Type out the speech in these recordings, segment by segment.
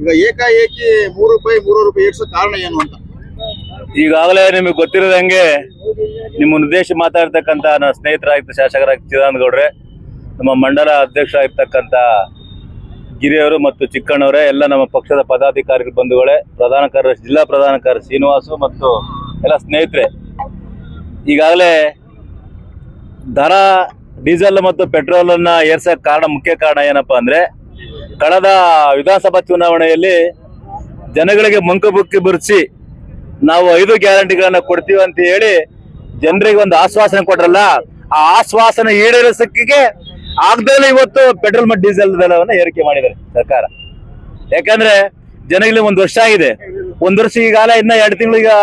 ಈಗ ಏಕಾಏಕಿ ಮೂರು ರೂಪಾಯಿ ಮೂರು ರೂಪಾಯಿ ಏರ್ಸೋ ಕಾರಣ ಏನು ಅಂತ? ಈಗಾಗಲೇ ನಿಮಗೆ ಗೊತ್ತಿರೋದಂಗೆ ನಿಮ್ಮ ಉದ್ದೇಶ ಮಾತಾಡ್ತಕ್ಕಂಥ ನನ್ನ ಸ್ನೇಹಿತರಾಗಿದ್ದ ಶಾಸಕರಾಗಿ ಚಿದಾನಂದ ಗೌಡ್ರೆ, ನಮ್ಮ ಮಂಡಲ ಅಧ್ಯಕ್ಷ ಅಧ್ಯಕ್ಷರಾಗಿರ್ತಕ್ಕಂಥ ಗಿರಿಯವರು ಮತ್ತು ಚಿಕ್ಕಣ್ಣವರೇ, ಎಲ್ಲ ನಮ್ಮ ಪಕ್ಷದ ಪದಾಧಿಕಾರಿಗಳು, ಬಂಧುಗಳೇ, ಪ್ರಧಾನ ಕಾರ್ಯದರ್ಶಿ, ಜಿಲ್ಲಾ ಪ್ರಧಾನ ಕಾರ್ಯದರ್ಶಿ ಶ್ರೀನಿವಾಸು ಮತ್ತು ಎಲ್ಲ ಸ್ನೇಹಿತರೆ. ಈಗಾಗಲೇ ದರ, ಡೀಸೆಲ್ ಮತ್ತು ಪೆಟ್ರೋಲನ್ನು ಏರ್ಸೋಕ್ಕೆ ಏರ್ಸಕ್ ಕಾರಣ, ಮುಖ್ಯ ಕಾರಣ ಏನಪ್ಪಾ ಅಂದ್ರೆ ಕಳೆದ ವಿಧಾನಸಭಾ ಚುನಾವಣೆಯಲ್ಲಿ ಜನಗಳಿಗೆ ಮಂಕಬುಕ್ಕಿ ಬರ್ಸಿ ನಾವು ಐದು ಗ್ಯಾರಂಟಿಗಳನ್ನ ಕೊಡ್ತೀವಿ ಅಂತ ಹೇಳಿ ಜನರಿಗೆ ಒಂದು ಆಶ್ವಾಸನೆ ಕೊಟ್ರಲ್ಲ, ಆ ಆಶ್ವಾಸನೆ ಈಡೇರಿಸಕ್ಕೆ ಆಗದಲ್ಲಿ ಇವತ್ತು ಪೆಟ್ರೋಲ್ ಮತ್ತು ಡೀಸೆಲ್ ದರವನ್ನು ಏರಿಕೆ ಮಾಡಿದ್ದಾರೆ ಸರ್ಕಾರ. ಯಾಕಂದ್ರೆ ಜನಗಳಿಗೆ ಒಂದು ವರ್ಷ ಆಗಿದೆ. ಒಂದು ವರ್ಷ ಈಗಾಲ ಇನ್ನ ಎರಡು ತಿಂಗಳಿಗೆ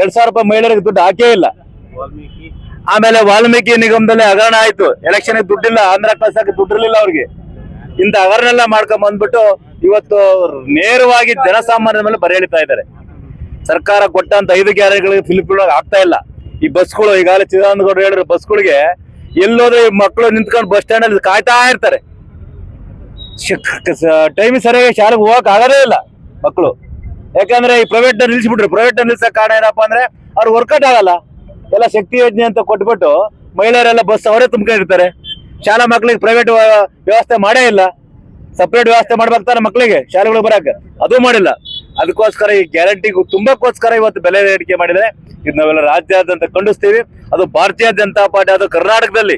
ಎರಡ್ ಸಾವಿರ ರೂಪಾಯಿ ಮಹಿಳೆಯರಿಗೆ ದುಡ್ಡು ಹಾಕೇ ಇಲ್ಲ. ಆಮೇಲೆ ವಾಲ್ಮೀಕಿ ನಿಗಮದಲ್ಲಿ ಹಗರಣ ಆಯ್ತು. ಎಲೆಕ್ಷನ್ ದುಡ್ಡಿಲ್ಲ, ಆಂಧ್ರ ಕಳ್ಸಕ್ಕೆ ದುಡ್ಡಿರ್ಲಿಲ್ಲ ಅವ್ರಿಗೆ. ಇಂತ ಅವರನ್ನೆಲ್ಲ ಮಾಡ್ಕೊಂಡ್ ಬಂದ್ಬಿಟ್ಟು ಇವತ್ತು ನೇರವಾಗಿ ಜನಸಾಮಾನ್ಯರ ಮೇಲೆ ಬರೆಯಳಿತಾ ಇದ್ದಾರೆ. ಸರ್ಕಾರ ಕೊಟ್ಟಂತ ಐದು ಗ್ಯಾರೇಜ್ಗಳಿಗೆ ಫಿಲಿಪಿನ್ ಆಗ್ತಾ ಇಲ್ಲ. ಈ ಬಸ್ಗಳು ಈಗಾಗಲೇ ಚಿದಾನಂದ ಗೌಡರು ಹೇಳಿದ್ರು ಬಸ್ಗಳಿಗೆ ಎಲ್ಲೋದ್ರೆ ಮಕ್ಕಳು ನಿಂತ್ಕೊಂಡು ಬಸ್ ಸ್ಟ್ಯಾಂಡ್ ಅಲ್ಲಿ ಕಾಯ್ತಾ ಇರ್ತಾರೆ. ಟೈಮ್ ಸರಿಯಾಗಿ ಶಾಲೆಗೆ ಹೋಗಕ್ ಆಗದೇ ಇಲ್ಲ ಮಕ್ಕಳು ಯಾಕಂದ್ರೆ ಈ ಪ್ರೈವೇಟ್ ನಿಲ್ಸ್ಬಿಟ್ರು. ಪ್ರೈವೇಟ್ ನಿಲ್ಸಕ್ ಕಾರಣ ಏನಪ್ಪಾ ಅಂದ್ರೆ ಅವ್ರು ವರ್ಕೌಟ್ ಆಗಲ್ಲ. ಎಲ್ಲ ಶಕ್ತಿ ಯೋಜನೆ ಅಂತ ಕೊಟ್ಬಿಟ್ಟು ಮಹಿಳೆಯರೆಲ್ಲ ಬಸ್ ಅವರೇ ತುಂಬ್ಕೊಂಡಿರ್ತಾರೆ. ಶಾಲಾ ಮಕ್ಳಿಗೆ ಪ್ರೈವೇಟ್ ವ್ಯವಸ್ಥೆ ಮಾಡೇ ಇಲ್ಲ. ಸಪ್ರೇಟ್ ವ್ಯವಸ್ಥೆ ಮಾಡ್ಬೇಕಾರೆ ಮಕ್ಳಿಗೆ, ಶಾಲೆಗಳು ಬರಕ್ಕೆ ಅದು ಮಾಡಿಲ್ಲ. ಅದಕ್ಕೋಸ್ಕರ ಈ ಗ್ಯಾರಂಟಿಗೂ ತುಂಬಕ್ಕೋಸ್ಕರ ಇವತ್ತು ಬೆಲೆ ಏರಿಕೆ ಮಾಡಿದ್ರೆ ಇದು ನಾವೆಲ್ಲ ರಾಜ್ಯಾದ್ಯಂತ ಖಂಡಿಸ್ತೀವಿ. ಅದು ಭಾರತೀಯ ಜನತಾ ಪಾರ್ಟಿ ಅದು ಕರ್ನಾಟಕದಲ್ಲಿ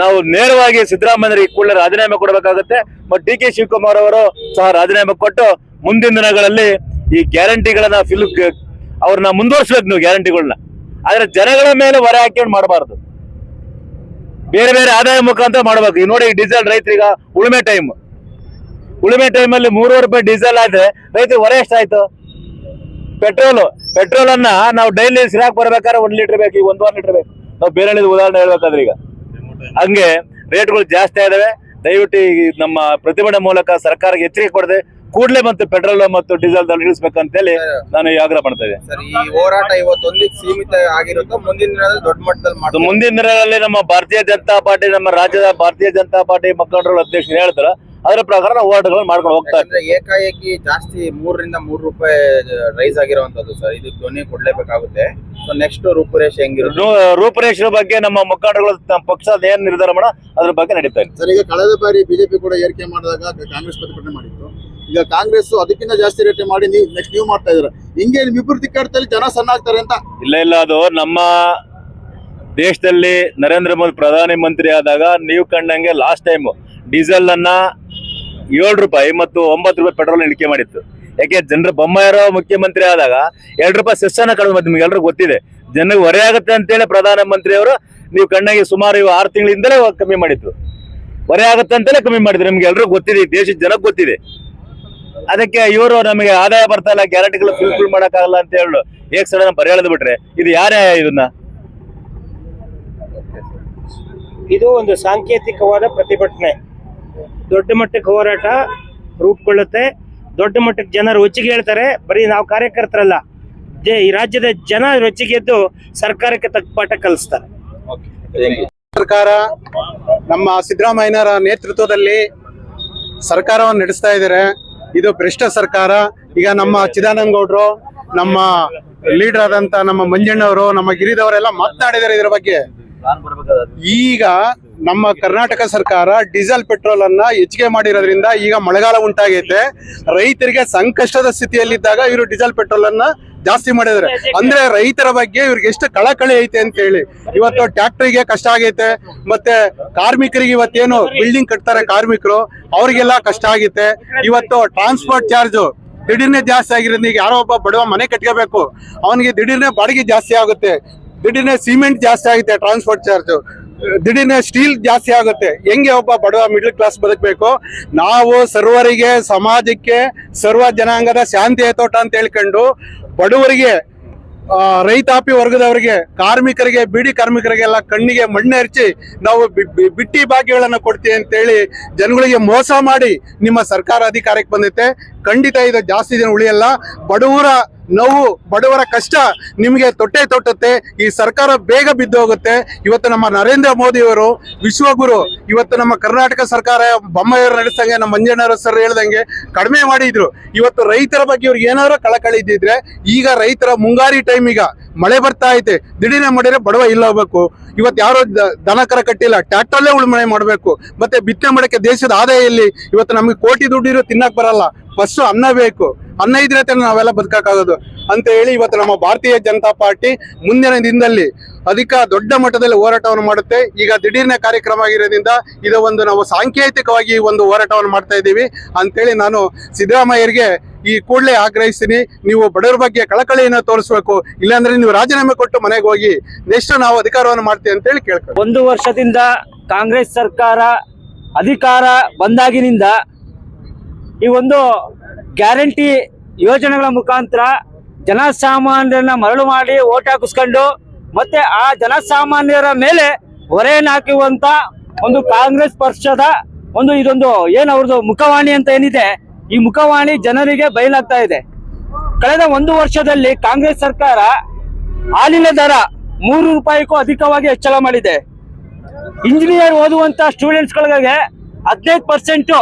ನಾವು ನೇರವಾಗಿ ಸಿದ್ದರಾಮಯ್ಯ ಕೂಡಲೇ ರಾಜೀನಾಮೆ ಕೊಡಬೇಕಾಗುತ್ತೆ. ಮತ್ತು ಡಿ ಕೆ ಶಿವಕುಮಾರ್ ಅವರು ಸಹ ರಾಜೀನಾಮೆ ಕೊಟ್ಟು ಮುಂದಿನ ದಿನಗಳಲ್ಲಿ ಈ ಗ್ಯಾರಂಟಿಗಳನ್ನ ಫಿಲ್ ಅವ್ರನ್ನ ಮುಂದುವರ್ಸ್ಬೇಕು ನೀವು ಗ್ಯಾರಂಟಿಗಳನ್ನ. ಆದ್ರೆ ಜನಗಳ ಮೇಲೆ ಹೊರೆ ಹಾಕೊಂಡು ಮಾಡಬಾರ್ದು. ಬೇರೆ ಬೇರೆ ಆದಾಯ ಮುಖಾಂತರ ಮಾಡ್ಬೇಕು. ಈಗ ನೋಡಿ ಡೀಸೆಲ್ ರೈತರಿಗ ಉಳುಮೆ ಟೈಮ್ ಉಳುಮೆ ಟೈಮಲ್ಲಿ ಮೂರುವರೆ ರೂಪಾಯಿ ಡೀಸೆಲ್ ಆದ್ರೆ ರೈತರಿಗೆ ಹೊರೆ ಎಷ್ಟಾಯ್ತು? ಪೆಟ್ರೋಲ್. ಪೆಟ್ರೋಲ್ ಅನ್ನ ನಾವು ಡೈಲಿ ಸಿರಾಕ್ ಬರ್ಬೇಕಾದ್ರೆ ಒಂದ್ ಲೀಟರ್ ಬೇಕು, ಈಗ ಒಂದೂವರೆ ಲೀಟರ್ ಬೇಕು. ನಾವು ಬೇರೆ ಉದಾಹರಣೆ ಹೇಳ್ಬೇಕಾದ್ರೆ ಈಗ. ಹಂಗೆ ರೇಟ್ಗಳು ಜಾಸ್ತಿ ಆದವೆ. ದಯವಿಟ್ಟು ನಮ್ಮ ಪ್ರತಿಭಟನೆ ಮೂಲಕ ಸರ್ಕಾರಕ್ಕೆ ಎಚ್ಚರಿಕೆ ಕೊಡದೆ ಕೂಡಲೇ ಮತ್ತೆ ಪೆಟ್ರೋಲ್ ಮತ್ತು ಡೀಸೆಲ್ ದರ ಇಳಿಸಬೇಕಂತ ಹೇಳಿ ನಾನು ಈ ಆಗ್ರಹ ಮಾಡ್ತಾ ಇದ್ದೆ ಸರ್ ಈ ಹೋರಾಟ ಇವತ್ತೊಂದಿಗೆ ಸೀಮಿತ ಆಗಿರುತ್ತೋ ಮುಂದಿನ ದಿನದಲ್ಲಿ ದೊಡ್ಡ ಮಟ್ಟದಲ್ಲಿ ಮುಂದಿನ ದಿನಗಳಲ್ಲಿ ನಮ್ಮ ಭಾರತೀಯ ಜನತಾ ಪಾರ್ಟಿ ನಮ್ಮ ರಾಜ್ಯದ ಭಾರತೀಯ ಜನತಾ ಪಾರ್ಟಿ ಮುಖಂಡರು ಅಧ್ಯಕ್ಷರು ಹೇಳ್ತಾರ ಅದರ ಪ್ರಕಾರ ನಾವು ಹೋರಾಟಗಳನ್ನು ಮಾಡ್ಕೊಂಡು ಹೋಗ್ತಾ ಇದ್ದಾರೆ ಏಕಾಏಕಿ ಜಾಸ್ತಿ ಮೂರರಿಂದ ಮೂರು ರೂಪಾಯಿ ರೈಸ್ ಆಗಿರುವಂತದ್ದು ಸರ್ ಇದು ಧ್ವನಿ ಕೊಡ್ಲೇಬೇಕಾಗುತ್ತೆ. ಸೊ ನೆಕ್ಸ್ಟ್ ರೂಪುರೇಷೆ ಹೆಂಗಿರುತ್ತೆ? ರೂಪರೇಷೆ ಬಗ್ಗೆ ನಮ್ಮ ಮುಖಂಡರುಗಳು ನಮ್ಮ ಪಕ್ಷ ಏನ್ ನಿರ್ಧಾರ ಮಾಡೋ ಅದ್ರ ಬಗ್ಗೆ ನಡೀತಾ ಇದೆ. ಸರ್ ಈಗ ಕಳೆದ ಬಾರಿ ಬಿಜೆಪಿ ಕೂಡ ಏರಿಕೆ ಮಾಡಿದಾಗ ಕಾಂಗ್ರೆಸ್ ಪ್ರತಿಭಟನೆ ಮಾಡಿತ್ತು. ಈಗ ಕಾಂಗ್ರೆಸ್ ಅದಕ್ಕಿಂತ ಜಾಸ್ತಿ ರೇಟ್ ಮಾಡಿ ನೀವು ನೆಕ್ಸ್ಟ್ ನೀವು ಮಾಡ್ತಾ ಇದ್ರ ಹಿಂಗೆ ನಿಮ್ಮಿಬ್ಬರು ತಿಕ್ಕಾಡ್ತಲ್ಲಿ ಜನ ಸಣ್ಣಾಗ್ತಾರೆ ಅಂತ? ಇಲ್ಲ ಇಲ್ಲ, ಅದು ನಮ್ಮ ದೇಶದಲ್ಲಿ ನರೇಂದ್ರ ಮೋದಿ ಪ್ರಧಾನಿ ಮಂತ್ರಿ ಆದಾಗ ನೀವು ಕಂಡಂಗೆ ಲಾಸ್ಟ್ ಟೈಮ್ ಡೀಸೆಲ್ ಅನ್ನ ಏಳು ರೂಪಾಯಿ ಮತ್ತು ಒಂಬತ್ತು ರೂಪಾಯಿ ಪೆಟ್ರೋಲ್ ಇಳಿಕೆ ಮಾಡಿತ್ತು. ಯಾಕೆ? ಜನರ ಇರೋ ಮುಖ್ಯಮಂತ್ರಿ ಆದಾಗ ಎರಡು ರೂಪಾಯಿ ಸೆಸ್ಸನ್ನ ಕಡಿಮೆ ಮಾಡಿದ್ದು ನಿಮ್ಗೆ ಎಲ್ಲರೂ ಗೊತ್ತಿದೆ. ಜನಕ್ಕೆ ಹೊರೆ ಆಗುತ್ತೆ ಅಂತೇಳಿ ಪ್ರಧಾನ ಮಂತ್ರಿ ಅವರು ನೀವು ಕಣ್ಣಾಗಿ ಸುಮಾರು ಇವು ಆರು ತಿಂಗಳಿಂದಲೇ ಕಮ್ಮಿ ಮಾಡಿದ್ರು. ಹೊರೆ ಆಗುತ್ತೆ ಅಂತಲೇ ಕಮ್ಮಿ ಮಾಡಿದ್ರು. ನಿಮ್ಗೆ ಎಲ್ರಿಗೂ ಗೊತ್ತಿದೆ ದೇಶದ ಜನಕ್ಕೆ ಗೊತ್ತಿದೆ. ಅದಕ್ಕೆ ಇವರು ನಮಗೆ ಆದಾಯ ಬರ್ತಾ ಇಲ್ಲ ಗ್ಯಾರಂಟಿಗಳು ಫುಲ್ಫಿಲ್ ಮಾಡೋಕ್ಕಾಗಲ್ಲ ಅಂತ ಹೇಳಿ ಏಕ್ ಸಡನ್ ಬರೀ ಎಳೆದು ಬಿಟ್ರೆ. ಇದು ಯಾರೇ ಇದನ್ನ? ಇದು ಒಂದು ಸಾಂಕೇತಿಕವಾದ ಪ್ರತಿಭಟನೆ. ದೊಡ್ಡ ಮಟ್ಟಕ್ಕೆ ಹೋರಾಟ ರೂಪುಗೊಳ್ಳುತ್ತೆ. ದೊಡ್ಡ ಮಟ್ಟಕ್ಕೆ ಜನರು ಒಚ್ಚಿಗೆ ಹೇಳ್ತಾರೆ ಬರೀ ನಾವು ಕಾರ್ಯಕರ್ತರಲ್ಲ. ಜೆ- ಈ ರಾಜ್ಯದ ಜನ ರೊಚ್ಚಿಗೆದ್ದು ಸರ್ಕಾರಕ್ಕೆ ತಕ್ಕ ಪಾಠ ಕಲಿಸ್ತಾರೆ. ಸರ್ಕಾರ ನಮ್ಮ ಸಿದ್ದರಾಮಯ್ಯನವರ ನೇತೃತ್ವದಲ್ಲಿ ಸರ್ಕಾರವನ್ನು ನಡೆಸ್ತಾ ಇದ್ದಾರೆ. ಇದು ಭ್ರಷ್ಟ ಸರ್ಕಾರ. ಈಗ ನಮ್ಮ ಚಿದಾನಂದ ಗೌಡ್ರು ನಮ್ಮ ಲೀಡರ್ ಆದಂತ ನಮ್ಮ ಮಂಜಣ್ಣವರು, ನಮ್ಮ ಗಿರಿದವರೆಲ್ಲ ಮಾತನಾಡಿದ್ದಾರೆ ಇದರ ಬಗ್ಗೆ. ಈಗ ನಮ್ಮ ಕರ್ನಾಟಕ ಸರ್ಕಾರ ಡೀಸೆಲ್ ಪೆಟ್ರೋಲ್ ಅನ್ನ ಹೆಚ್ಚಿಗೆ ಮಾಡಿರೋದ್ರಿಂದ ಈಗ ಮಳೆಗಾಲ ಉಂಟಾಗೈತೆ. ರೈತರಿಗೆ ಸಂಕಷ್ಟದ ಸ್ಥಿತಿಯಲ್ಲಿದ್ದಾಗ ಇವರು ಡೀಸೆಲ್ ಪೆಟ್ರೋಲ್ ಅನ್ನ ಜಾಸ್ತಿ ಮಾಡಿದ್ದಾರೆ. ಅಂದ್ರೆ ರೈತರ ಬಗ್ಗೆ ಇವ್ರಿಗೆ ಎಷ್ಟು ಕಳಕಳಿ ಐತೆ ಅಂತ ಹೇಳಿ. ಇವತ್ತು ಟ್ಯಾಕ್ಟ್ರಿಗೆ ಕಷ್ಟ ಆಗೈತೆ. ಮತ್ತೆ ಕಾರ್ಮಿಕರಿಗೆ ಇವತ್ತೇನು ಬಿಲ್ಡಿಂಗ್ ಕಟ್ತಾರೆ ಕಾರ್ಮಿಕರು. ಅವ್ರಿಗೆಲ್ಲ ಕಷ್ಟ ಆಗೈತೆ. ಇವತ್ತು ಟ್ರಾನ್ಸ್ಪೋರ್ಟ್ ಚಾರ್ಜ್ ದಿಢೀರ್ನೆ ಜಾಸ್ತಿ ಆಗಿರೋದ್ರಿಂದ ಈಗ ಯಾರೋ ಒಬ್ಬ ಬಡವ ಮನೆ ಕಟ್ಕೋಬೇಕು. ಅವನಿಗೆ ದಿಢೀರ್ನೆ ಬಾಡಿಗೆ ಜಾಸ್ತಿ ಆಗುತ್ತೆ. ದಿಢೀರ್ನೆ ಸಿಮೆಂಟ್ ಜಾಸ್ತಿ ಆಗುತ್ತೆ ಟ್ರಾನ್ಸ್ಪೋರ್ಟ್ ಚಾರ್ಜ್ ದಿಢೀರ್ನೆ ಸ್ಟೀಲ್ ಜಾಸ್ತಿ ಆಗುತ್ತೆ. ಹೆಂಗೆ ಒಬ್ಬ ಬಡವ ಮಿಡ್ಲ್ ಕ್ಲಾಸ್ ಬದುಕಬೇಕು? ನಾವು ಸರ್ವರಿಗೆ ಸಮಾಜಕ್ಕೆ ಸರ್ವ ಜನಾಂಗದ ಶಾಂತಿಯ ತೋಟ ಅಂತ ಹೇಳ್ಕೊಂಡು ಬಡವರಿಗೆ ರೈತಾಪಿ ವರ್ಗದವರಿಗೆ, ಕಾರ್ಮಿಕರಿಗೆ, ಬಿಡಿ ಕಾರ್ಮಿಕರಿಗೆಲ್ಲ ಕಣ್ಣಿಗೆ ಮಣ್ಣೆ ಎರಚಿ ನಾವು ಬಿಟ್ಟಿ ಭಾಗ್ಯಗಳನ್ನು ಕೊಡ್ತೀವಿ ಅಂತೇಳಿ ಜನಗಳಿಗೆ ಮೋಸ ಮಾಡಿ ನಿಮ್ಮ ಸರ್ಕಾರ ಅಧಿಕಾರಕ್ಕೆ ಬಂದೈತೆ ಖಂಡಿತ ಇದು ಜಾಸ್ತಿ ದಿನ ಉಳಿಯಲ್ಲ. ಬಡವರ ನೋವು, ಬಡವರ ಕಷ್ಟ ನಿಮಗೆ ತೊಟ್ಟೆ ತೊಟ್ಟುತ್ತೆ. ಈ ಸರ್ಕಾರ ಬೇಗ ಬಿದ್ದು ಹೋಗುತ್ತೆ. ಇವತ್ತು ನಮ್ಮ ನರೇಂದ್ರ ಮೋದಿ ಅವರು, ವಿಶ್ವಗುರು, ಇವತ್ತು ನಮ್ಮ ಕರ್ನಾಟಕ ಸರ್ಕಾರ ಬೊಮ್ಮಾಯಿಯವರು ನಡೆಸಂಗೆ ನಮ್ಮ ಮಂಜಣ್ಣವರು ಸರ್ ಹೇಳ್ದಂಗೆ ಕಡಿಮೆ ಮಾಡಿದ್ರು. ಇವತ್ತು ರೈತರ ಬಗ್ಗೆ ಇವ್ರಿಗೆ ಏನಾದ್ರು ಕಳಕಳಿ ಇದ್ದಿದ್ರೆ, ಈಗ ರೈತರ ಮುಂಗಾರಿ ಟೈಮ್ ಈಗ ಮಳೆ ಬರ್ತಾ ಐತೆ ದಿಢೀರ್ನೆ ಮಾಡಿದ್ರೆ ಬಡವ ಇಲ್ಲ ಹೋಗ್ಬೇಕು. ಇವತ್ತು ದನ ಕರ ಕಟ್ಟಿಲ್ಲ, ಟ್ಯಾಕ್ಟರ್ಲೇ ಉಳುಮೆ ಮಾಡಬೇಕು. ಮತ್ತೆ ಬಿತ್ತನೆ ಮಾಡಕ್ಕೆ ದೇಶದ ಆದಾಯ ಇಲ್ಲಿ ಇವತ್ತು ನಮಗೆ ಕೋಟಿ ದುಡ್ಡಿರೋ ತಿನ್ನಕ್ಕೆ ಬರಲ್ಲ. ಫಸ್ಟ್ ಅನ್ನ ಬೇಕು. ಅನ್ನ ಇದ್ರೆ ನಾವೆಲ್ಲ ಬದುಕಕ್ಕಾಗೋದು ಅಂತ ಹೇಳಿ ಇವತ್ತು ನಮ್ಮ ಭಾರತೀಯ ಜನತಾ ಪಾರ್ಟಿ ಮುಂದಿನ ದಿನದಲ್ಲಿ ಅಧಿಕ ದೊಡ್ಡ ಮಟ್ಟದಲ್ಲಿ ಹೋರಾಟವನ್ನು ಮಾಡುತ್ತೆ. ಈಗ ದಿಢೀರ್ನ ಕಾರ್ಯಕ್ರಮ ಆಗಿರೋದ್ರಿಂದ ಇದು ಒಂದು ನಾವು ಸಾಂಕೇತಿಕವಾಗಿ ಒಂದು ಹೋರಾಟವನ್ನು ಮಾಡ್ತಾ ಇದ್ದೀವಿ ಅಂತೇಳಿ ನಾನು ಸಿದ್ದರಾಮಯ್ಯರಿಗೆ ಈ ಕೂಡಲೇ ಆಗ್ರಹಿಸ್ತೀನಿ. ನೀವು ಬಡವರ ಬಗ್ಗೆ ಕಳಕಳಿಯನ್ನು ತೋರಿಸ್ಬೇಕು. ಇಲ್ಲಾಂದ್ರೆ ನೀವು ರಾಜೀನಾಮೆ ಕೊಟ್ಟು ಮನೆಗೆ ಹೋಗಿ ನೆಕ್ಸ್ಟ್ ನಾವು ಅಧಿಕಾರವನ್ನು ಮಾಡ್ತೀವಿ ಅಂತೇಳಿ ಕೇಳ್ಕೊಂಡು ಒಂದು ವರ್ಷದಿಂದ ಕಾಂಗ್ರೆಸ್ ಸರ್ಕಾರ ಅಧಿಕಾರ ಬಂದಾಗಿನಿಂದ ಈ ಒಂದು ಗ್ಯಾರಂಟಿ ಯೋಜನೆಗಳ ಮುಖಾಂತರ ಜನಸಾಮಾನ್ಯರನ್ನ ಮರಳು ಮಾಡಿ ಓಟ್ ಹಾಕಿಸ್ಕೊಂಡು ಮತ್ತೆ ಆ ಜನಸಾಮಾನ್ಯರ ಮೇಲೆ ಹೊರೆಯನ್ನು ಹಾಕುವಂತ ಒಂದು ಕಾಂಗ್ರೆಸ್ ಪಕ್ಷದ ಒಂದು ಇದೊಂದು ಏನು ಅವ್ರದ್ದು ಮುಖವಾಣಿ ಅಂತ ಏನಿದೆ, ಈ ಮುಖವಾಣಿ ಜನರಿಗೆ ಬಯಲಾಗ್ತಾ ಇದೆ. ಕಳೆದ ಒಂದು ವರ್ಷದಲ್ಲಿ ಕಾಂಗ್ರೆಸ್ ಸರ್ಕಾರ ಹಾಲಿನ ದರ ಮೂರು ರೂಪಾಯಿಗೂ ಅಧಿಕವಾಗಿ ಹೆಚ್ಚಳ ಮಾಡಿದೆ. ಇಂಜಿನಿಯರ್ ಓದುವಂತ ಸ್ಟೂಡೆಂಟ್ಸ್ಗಳಿಗೆ ಹದಿನೈದು ಪರ್ಸೆಂಟು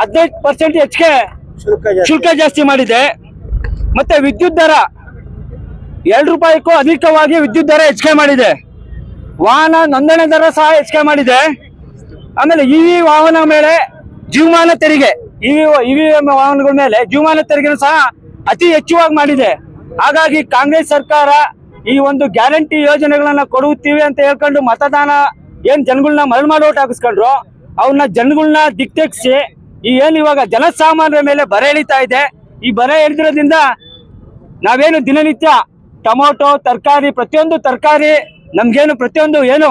ಹದಿನೈದು ಪರ್ಸೆಂಟ್ ಹೆಚ್ಚಿಗೆ ಶುಲ್ಕ ಜಾಸ್ತಿ. ಮಾಡಿದೆ. ಮತ್ತೆ ವಿದ್ಯುತ್ ದರ ಎರಡು ರೂಪಾಯಿಗೂ ಅಧಿಕವಾಗಿ ವಿದ್ಯುತ್ ದರ ಹೆಚ್ಚಿಗೆ ಮಾಡಿದೆ. ವಾಹನ ನೋಂದಣಿ ದರ ಸಹ ಹೆಚ್ಚಿಗೆ ಮಾಡಿದೆ. ಆಮೇಲೆ ಇವಿ ವಾಹನ ಮೇಲೆ ಜೀವಮಾನ ತೆರಿಗೆ ಇವಿ ಇವಿ ವಾಹನಗಳ ಮೇಲೆ ಜೀವಮಾನ ತೆರಿಗೆನೂ ಸಹ ಅತಿ ಹೆಚ್ಚುವಾಗಿ ಮಾಡಿದೆ. ಹಾಗಾಗಿ ಕಾಂಗ್ರೆಸ್ ಸರ್ಕಾರ ಈ ಒಂದು ಗ್ಯಾರಂಟಿ ಯೋಜನೆಗಳನ್ನ ಕೊಡುತ್ತೀವಿ ಅಂತ ಹೇಳ್ಕೊಂಡು ಮತದಾನ ಏನ್ ಜನಗಳನ್ನ ಮರಳು ಮಾಡೋಟ್ ಹಾಕಿಸ್ಕೊಂಡ್ರು ಅವನ್ನ ಜನಗಳನ್ನ ದಿಕ್ತೆಕ್ಸಿ ಈ ಏನು ಇವಾಗ ಜನಸಾಮಾನ್ಯರ ಮೇಲೆ ಬರ ಎಳಿತಾ ಇದೆ ಈ ಬರ ಎಳಿದಿರೋದ್ರಿಂದ ನಾವೇನು ದಿನನಿತ್ಯ ಟೊಮೊಟೊ ತರಕಾರಿ ಪ್ರತಿಯೊಂದು ತರಕಾರಿ ನಮ್ಗೇನು ಪ್ರತಿಯೊಂದು ಏನು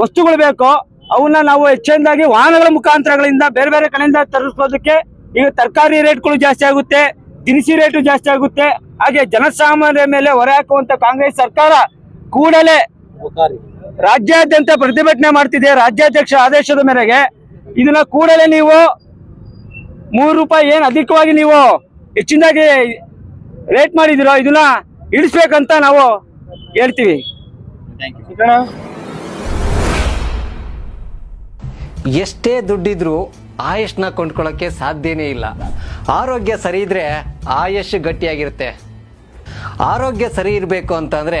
ವಸ್ತುಗಳು ಬೇಕು ಅವನ್ನ ನಾವು ಹೆಚ್ಚಿನದಾಗಿ ವಾಹನಗಳ ಮುಖಾಂತರಗಳಿಂದ ಬೇರೆ ಬೇರೆ ಕಡೆಯಿಂದ ತರಿಸೋದಕ್ಕೆ ಈಗ ತರಕಾರಿ ರೇಟ್ಗಳು ಜಾಸ್ತಿ ಆಗುತ್ತೆ ದಿನಸಿ ರೇಟು ಜಾಸ್ತಿ ಆಗುತ್ತೆ. ಹಾಗೆ ಜನಸಾಮಾನ್ಯರ ಮೇಲೆ ಹೊರೆ ಹಾಕುವಂತ ಕಾಂಗ್ರೆಸ್ ಸರ್ಕಾರ ಕೂಡಲೇ ರಾಜ್ಯಾದ್ಯಂತ ಪ್ರತಿಭಟನೆ ಮಾಡ್ತಿದೆ. ರಾಜ್ಯಾಧ್ಯಕ್ಷ ಆದೇಶದ ಮೇರೆಗೆ ಇದನ್ನ ಕೂಡಲೇ ನೀವು ಮೂರು ರೂಪಾಯಿ ಏನು ಅಧಿಕವಾಗಿ ನೀವು ಹೆಚ್ಚಿನದಾಗಿ ರೇಟ್ ಮಾಡಿದಿರೋ ಇದನ್ನ ಇಳಿಸ್ಬೇಕಂತ ನಾವು ಹೇಳ್ತೀವಿ. ಎಷ್ಟೇ ದುಡ್ಡಿದ್ರು ಆಯುಷ್ನ ಕೊಂಡ್ಕೊಳ್ಳೋಕ್ಕೆ ಸಾಧ್ಯನೇ ಇಲ್ಲ. ಆರೋಗ್ಯ ಸರಿ ಇದ್ರೆ ಆಯುಷ್ ಗಟ್ಟಿಯಾಗಿರುತ್ತೆ. ಆರೋಗ್ಯ ಸರಿ ಇರಬೇಕು ಅಂತಂದ್ರೆ